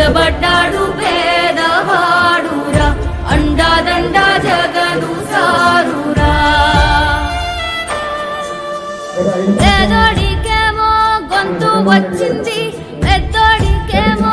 నిలబడ్డాడు పేదవాడురా. అండాదండ జగను సారురా. పేదోడికేమో గొంతు వచ్చింది పెద్దోడికేమో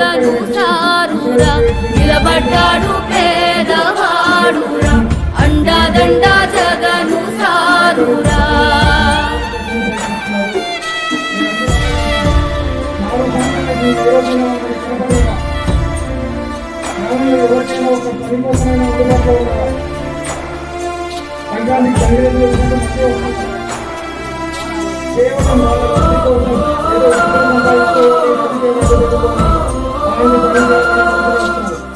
అతను సారురా నిలబడ్డాడు పేదవాడురా అండాదండ జగను సారురా. కేవలం Thank you.